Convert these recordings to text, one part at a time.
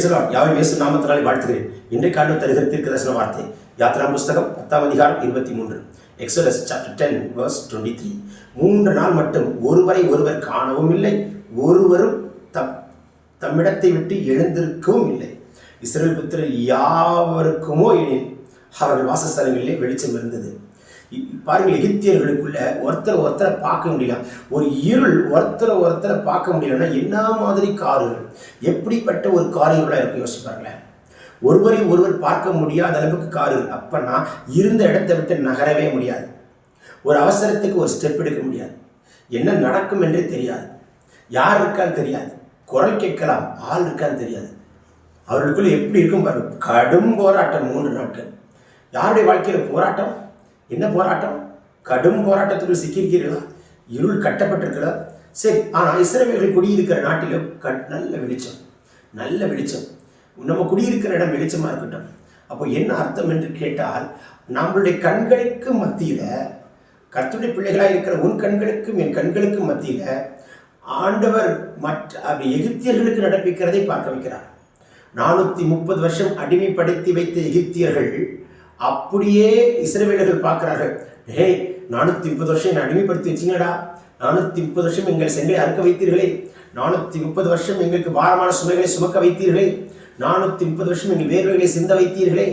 பிரேசலாம் யாவை இயேசு நாமத்தினாலே வாழ்த்துகிறேன். இன்றைக்கு ஆண்டு தருகிற தீர்க்க தரிசன வார்த்தை. யாத்ரா புஸ்தகம் பத்தாம் அதிகாரம் இருபத்தி மூன்று Exodus chapter ten verse twenty three மூன்று நாள் மட்டும் ஒருவரை ஒருவர் காணவும் இல்லை. ஒருவரும் தம் தம்மிடத்தை விட்டு எழுந்திருக்கவும் இல்லை. இஸ்ரேல் புத்திரர் யாவருக்குமோ எனில் அவர்கள் வாசஸ்தலங்களிலே வெளிச்சம் இருந்தது. பாருங்கள் எகிப்தியர்களுக்குள்ள ஒருத்தர் ஒருத்தரை பார்க்க முடியல. ஒரு இருள் ஒருத்தரை ஒருத்தரை பார்க்க முடியலன்னா என்ன மாதிரி காரியங்கள் எப்படிப்பட்ட ஒரு காரியங்களாக இருக்கும்? யோசிச்சு பாருங்களேன். ஒருவரை ஒருவர் பார்க்க முடியாத அளவுக்கு கார்கள். அப்பன்னா இருந்த இடத்தை விட்டு நகரவே முடியாது. ஒரு அவசரத்துக்கு ஒரு ஸ்டெப் எடுக்க முடியாது. என்ன நடக்கும் என்றே தெரியாது. யார் இருக்கான்னு தெரியாது. குரல் கேட்கலாம் ஆள் இருக்கான்னு தெரியாது. அவர்களுக்குள்ள எப்படி இருக்கும் பாருங்க. கடும் போராட்டம் மூன்று நாட்கள். யாருடைய வாழ்க்கையில் போராட்டம்? என்ன போராட்டம்? கடும் போராட்டத்துக்குள் சிக்கியிருக்கிறீர்களா? இருள் கட்டப்பட்டிருக்கிறதா? சரி ஆனால் இஸ்ரவேலர்கள் குடியிருக்கிற நாட்டிலும் கட் நல்ல வெளிச்சம் நல்ல வெளிச்சம். நம்ம குடியிருக்கிற இடம் வெளிச்சமாக இருக்கட்டும். அப்போ என்ன அர்த்தம் என்று கேட்டால் நம்மளுடைய கண்களுக்கு மத்தியில் கர்த்துடைய பிள்ளைகளாக இருக்கிற உன் கண்களுக்கும் என் கண்களுக்கும் மத்தியில் ஆண்டவர் மற்ற அப்படி எகிப்தியர்களுக்கு நடப்பிக்கிறதை பார்க்க வைக்கிறார். நானூற்றி முப்பது வருஷம் அடிமைப்படுத்தி வைத்த எகிப்தியர்கள் அப்படியே இஸ்ரவேலர்கள் பார்க்கிறார்கள். ஹே நானூற்றி முப்பது வருஷம் என்னை அடிமைப்படுத்தி வச்சீங்கடா நானூற்றி முப்பது வருஷம் எங்கள் செங்கலை அறுக்க வைத்தீர்களே. நானூற்றி முப்பது வருஷம் எங்களுக்கு பாரமான சுமைகளை சுமக்க வைத்தீர்களே. நானூற்றி முப்பது வருஷம் எங்கள் வேர்வைகளை சிந்த வைத்தீர்களே.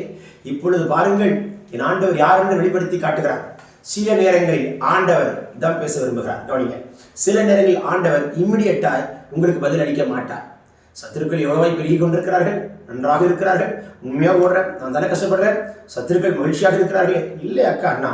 இப்பொழுது பாருங்கள் என் ஆண்டவர் யார் என்று வெளிப்படுத்தி காட்டுகிறார். சில நேரங்களில் ஆண்டவர் தான் பேச விரும்புகிறார். கவனிங்க சில நேரங்களில் ஆண்டவர் இம்மிடியட்டாய் உங்களுக்கு பதில் அளிக்க மாட்டார். சத்துருக்கள் எவ்வளவாய் பெருகி கொண்டிருக்கிறார்கள்? நன்றாக இருக்கிறார்கள். உண்மையாக ஓடுறேன் நான் தானே கஷ்டப்படுறேன். சத்துருக்கள் மகிழ்ச்சியாக இருக்கிறார்களே. இல்லை அக்கா அண்ணா.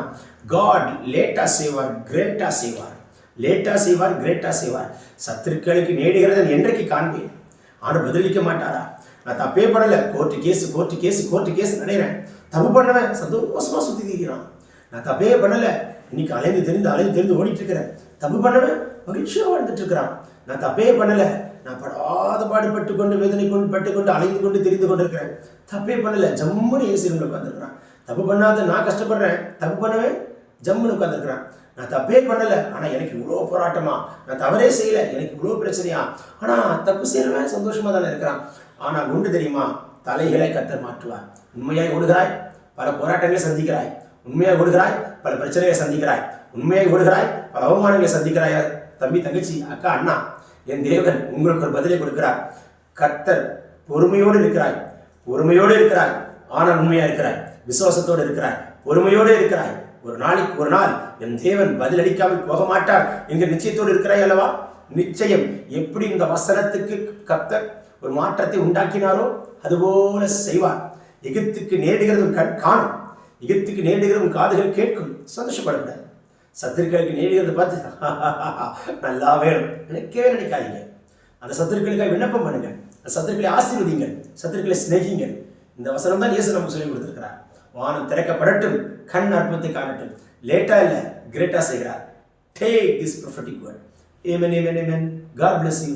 காட் லேட்டா செய்வார் கிரேட்டா செய்வார் லேட்டா செய்வார் கிரேட்டா செய்வார் சத்துருக்களுக்கு நேடுகிறதை என்றைக்கு காண்பேன்? ஆனால் பதிலளிக்க மாட்டாரா? நான் தப்பே பண்ணல. Court case court case court case நினைறேன் தப்பு பண்ணவன் சந்தோஷமா சுத்தி தீக்கிறான் நான் தப்பே பண்ணல. இன்னைக்கு அலைந்து தெரிந்து அலைந்து தெரிந்து ஓடிட்டு இருக்கிறேன். தப்பு பண்ணவன் மகிழ்ச்சியா வாழ்ந்துட்டு இருக்கிறான். நான் தப்பே பண்ணல. நான் படாத பாடுபட்டு கொண்டு வேதனை கொண்டு பட்டு கொண்டு அலைந்து கொண்டு தெரிந்து கொண்டு இருக்கிறேன் தப்பே பண்ணல. ஜம்முன்னு ஏசி ரூம்ல உட்காந்துருக்கிறான் தப்பு பண்ணாத நான் கஷ்டப்படுறேன். தப்பு பண்ணுவேன் ஜம்முன்னு உட்காந்துருக்கிறான் நான் தப்பே பண்ணல. ஆனா எனக்கு இவ்வளோ போராட்டமா? நான் தவறே செய்யல. எனக்கு இவ்வளோ பிரச்சனையா? ஆனா தப்பு செய்யறவன் சந்தோஷமா தானே இருக்கிறான். ஆனா குண்டு தெரியுமா? தலைகளை கத்தர் மாற்றுவார். உண்மையாய் ஓடுகிறாய். பல போராட்டங்களை சந்திக்கிறாய். உண்மையாக ஓடுகிறாய். பல பிரச்சனைகளை சந்திக்கிறாய். உண்மையாக ஓடுகிறாய். பல அவமானங்களை சந்திக்கிறாய். தம்பி தங்கச்சி அக்கா அண்ணா என் தேவன் உங்களுக்கு ஒரு பதிலை கொடுக்கிறார். கர்த்தர் பொறுமையோடு இருக்கிறாய். பொறுமையோடு இருக்கிறாய். ஆனால் உண்மையா இருக்கிறாய். விசுவாசத்தோடு இருக்கிறாய். பொறுமையோடு இருக்கிறாய். ஒரு நாளைக்கு ஒரு நாள் என் தேவன் பதிலளிக்காமல் போக மாட்டார். என்கிற நிச்சயத்தோடு இருக்கிறாய் அல்லவா? நிச்சயம். எப்படி இந்த வசனத்துக்கு கர்த்தர் ஒரு மாற்றத்தை உண்டாக்கினாரோ அதுபோல செய்வார். எகிப்துக்கு நேரிடுகிறதும் கண் காணும். எகிப்துக்கு நேரிடுகிறதும் காதுகள் கேட்கும். சந்தோஷப்படக்கூடாது. சத்துருக்களுக்கு நேடுகிறத பார்த்து நல்லா வேணும். நினைக்கவே நினைக்காதீங்க. அந்த சத்துருக்களுக்காக விண்ணப்பம் பண்ணுங்க. அந்த சத்துருக்களை ஆசீர்வதிங்க. சத்துருக்களை சிநேகிங்க. இந்த வசனம் தான் இயேசு நமக்கு சொல்லி கொடுத்துருக்கிறார். வானம் திறக்கப்படட்டும் கண் அற்புதத்தை காணட்டும். லேட்டா இல்ல கிரேட்டா செய்கிறார். Take this prophetic word amen amen amen God bless you